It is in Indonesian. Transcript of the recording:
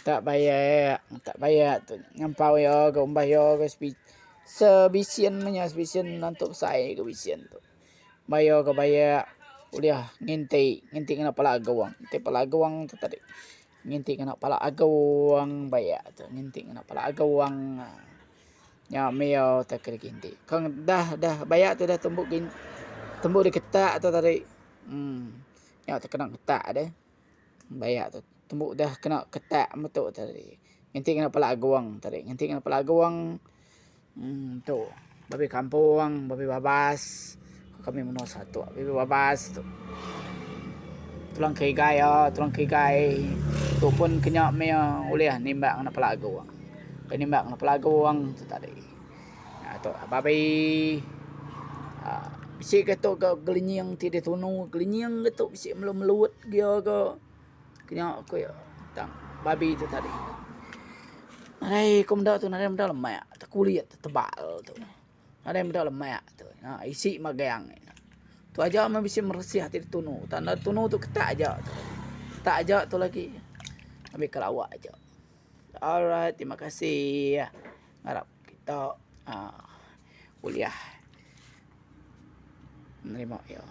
tak bayar tak bayar tu. Nyampau ya ke umbah ya ke sebi sebisian punya sebisian untuk saya ke bisian tu bayar ke bayar uliah nginti nginti kena pala gawang nginti pala gawang tu tadi. Nginti kena pala agawang bayar tu. Nginti kena pala agawang ya meo tak kena ginti kang dah dah bayar tu dah tumbuk gin tumbuk di ketak tu tadi. Hmm ya tak kena ketak deh bayar tu tumbuk dah kena ketak betul tadi. Nginti kena pala agawang tadi. Nginti kena pala agawang hmm tu babi kampung babi babas. Kami menua satu babi babas tu. Tulang kai gai ya tulang kai gai tu pun kenyak me oleh nimbak kena pala agawang penimbak kena pala agawang tu tadi. Ya tu babi. Ah, bisik ketok ke gelinyang tidak tunu. Gelinyang ketok bisik meluat dia ke kena aku ya tang babi itu tadi Ada kum dah tu ada yang dalam mak tak kuliah tu tebal tu. Ada yang dalam mak tu. Ha isi magang. Tu aja mah bisa meresih hati tunu. Tanda tunu tu ketak aja tu. Tak aja tu lagi. Ambil kelawak aja. Alright, terima kasih. Harap kita uh, kuliah menerima ya.